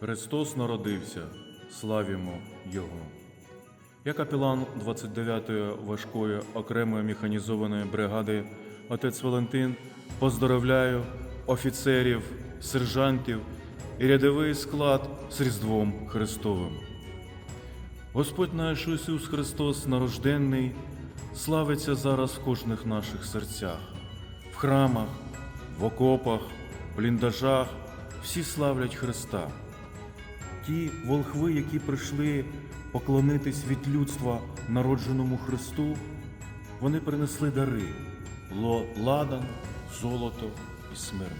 Христос народився, славімо Його. Я капелан 29-ї важкої окремої механізованої бригади отець Валентин поздоровляю офіцерів, сержантів і рядовий склад з Різдвом Христовим. Господь наш Ісус Христос нарожденний славиться зараз в кожних наших серцях, в храмах, в окопах, в бліндажах. Всі славлять Христа. Ті волхви, які прийшли поклонитись від людства народженому Христу, вони принесли дари ладан, золото і смирну.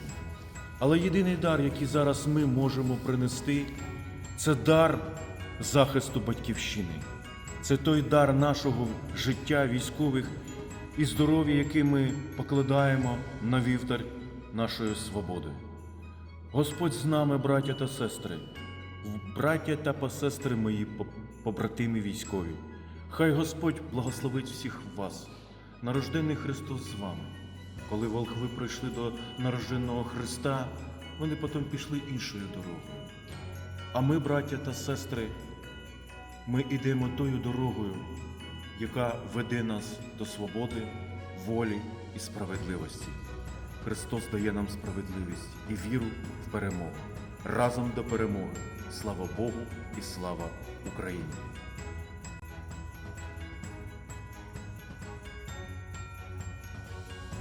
Але єдиний дар, який зараз ми можемо принести, це дар захисту батьківщини. Це той дар нашого життя військових і здоров'я, який ми покладаємо на вівтар нашої свободи. Господь з нами, браття та сестри, браття та посестри мої, побратими військові. Хай Господь благословить всіх вас. Нарождений Христос з вами. Коли волхви прийшли до народженого Христа, вони потім пішли іншою дорогою. А ми, браття та сестри, ми йдемо тою дорогою, яка веде нас до свободи, волі і справедливості. Христос дає нам справедливість і віру в перемогу. Разом до перемоги. Слава Богу і слава Україні!